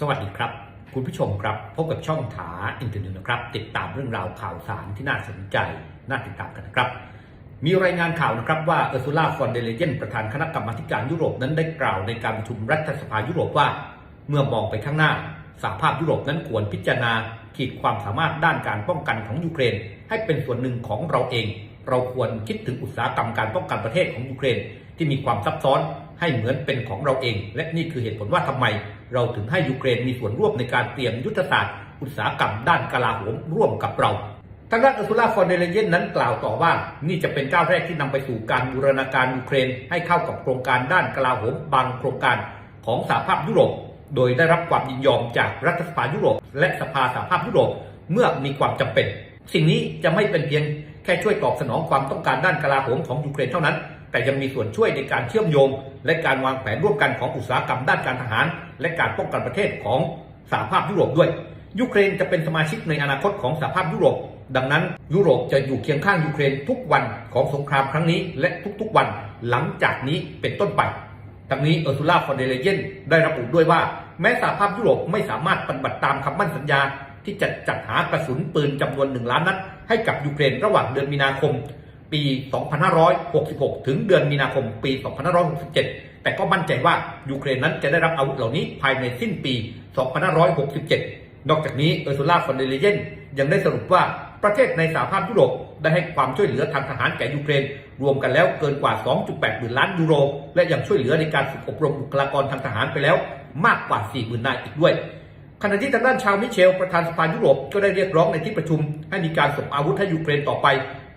สวัสดีครับ คุณผู้ชมครับ พบกับช่องถาอินเทอร์เน็ตนะครับ ติดตามเรื่องราวข่าวสารที่น่าสนใจ น่าติดตามกันนะครับ มีรายงานข่าวนะครับว่าเออร์ซูล่าฟอนเดเลเยนประธานคณะกรรมาการยุโรปนั้นได้กล่าวในการประชุมรัฐสภายุโรปว่า เมื่อมองไปข้างหน้าสหภาพยุโรปนั้นควรพิจารณาขีดความสามารถด้านการป้องกันของยูเครน ให้เป็นส่วนหนึ่งของเราเอง เราควรคิดถึงอุตสาหกรรมการป้องกันประเทศของยูเครน ที่มีความซับซ้อน ให้เหมือนเป็นของเราเอง และนี่คือเหตุผลว่าทำไม เราถึงให้ยูเครนมีส่วนร่วมในการเตรียมยุทธศาสตร์อุตสาหกรรมด้านกลาโหมร่วมกับเราทางด้านอัลซูล่าฟอนเดเลเยนนั้นกล่าวต่อว่า นี่จะเป็นก้าวแรกที่นำไปสู่การบูรณาการยูเครน ให้เข้ากับโครงการด้านกลาโหมบางโครงการของสหภาพยุโรป โดยได้รับความยินยอมจากรัฐสภายุโรป และสภาสหภาพยุโรปเมื่อมีความจำเป็น สิ่งนี้จะไม่เป็นเพียงแค่ช่วยตอบสนองความต้องการด้านกลาโหมของยูเครนเท่านั้น แต่ยังมีส่วนช่วยในการเชื่อมโยง และการวางแผนร่วมกันของอุตสาหกรรมด้านการทหาร และการป้องกันประเทศของสหภาพยุโรปด้วย ยูเครนจะเป็นสมาชิกในอนาคตของสหภาพยุโรป ดังนั้น ยุโรปจะอยู่เคียงข้างยูเครนทุกวันของสงครามครั้งนี้ และทุกๆวันหลังจากนี้เป็นต้นไปทั้งนี้เออร์ซูล่าฟอนเดเลเยนได้ระบุด้วยว่า แม้สหภาพยุโรปไม่สามารถปฏิบัติตามคำมั่นสัญญา ที่จะจัดหากระสุนปืนจำนวนหนึ่งล้านนัดให้กับยูเครนระหว่างเดือนมีนาคม ปี 2566 ถึงเดือนมีนาคมปี 2567 แต่ก็มั่นใจว่ายูเครนนั้นจะได้รับอาวุธเหล่านี้ภายในสิ้นปี 2567 นอกจากนี้เออร์ซูล่าฟอนเดเลเยนยังได้สรุปว่าประเทศในสหภาพยุโรปได้ให้ความช่วยเหลือทางทหารแก่ยูเครน รวมกันแล้วเกินกว่า 2.8หมื่นล้านยูโร และยังช่วยเหลือในการฝึกอบรมบุคลากรทางทหารไปแล้วมากกว่า 4 0,000นายอีกด้วยขณะที่ทางด้านชาวมิเชล ประธานสภายุโรปก็ได้เรียกร้องในที่ประชุม ให้มีการส่งอาวุธให้ยูเครนต่อไป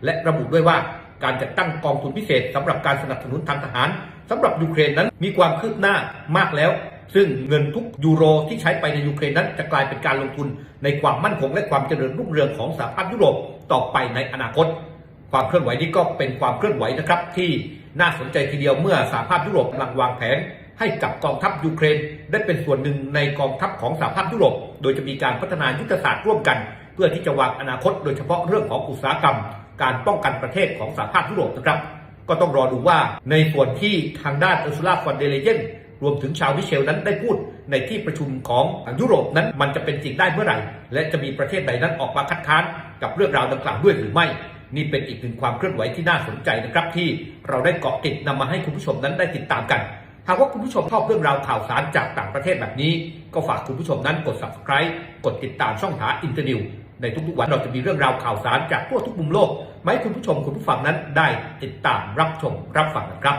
และระบุด้วยว่าการจัดตั้งกองทุนพิเศษสำหรับการสนับสนุนทางทหารสำหรับยูเครนนั้นมีความคืบหน้ามากแล้ว ซึ่งเงินทุกยูโรที่ใช้ไปในยูเครนนั้นจะกลายเป็นการลงทุนในความมั่นคงและความเจริญรุ่งเรืองของสหภาพยุโรปต่อไปในอนาคต ความเคลื่อนไหวนี้ก็เป็นความเคลื่อนไหวนะครับ ที่น่าสนใจทีเดียวเมื่อสหภาพยุโรปกำลังวางแผน ให้กับกองทัพยูเครน ได้เป็นส่วนหนึ่งในกองทัพของสหภาพยุโรป โดยจะมีการพัฒนายุทธศาสตร์ร่วมกัน เพื่อที่จะวางอนาคต โดยเฉพาะเรื่องของอุตสาหกรรม การป้องกันประเทศของสหภาพยุโรปนะครับ ก็ต้องรอดูว่าในส่วนที่ทางด้านออร์ซูลาฟอนเดเลเยนรวมถึงชาวมิเชลนั้นได้พูดในที่ประชุมของยุโรปนั้นมันจะเป็นจริงได้เมื่อไหร่ และจะมีประเทศใดนั้นออกมาคัดค้านกับเรื่องราวดังกล่าวด้วยหรือไม่ นี่เป็นอีกหนึ่งความเคลื่อนไหวที่น่าสนใจนะครับ ที่เราได้เกาะติดนำมาให้คุณผู้ชมนั้นได้ติดตามกันหากว่าคุณผู้ชมชอบเรื่องราวข่าวสารจากต่างประเทศแบบนี้ ก็ฝากคุณผู้ชมนั้นกด subscribe กดติดตามช่องหาอินเตอร์นิว ในทุกๆวันเราจะมีเรื่องราวข่าวสารจากทั่วทุกมุมโลกมาให้คุณผู้ชมคุณผู้ฟังนั้นได้ติดตามรับชมรับฟังนะครับ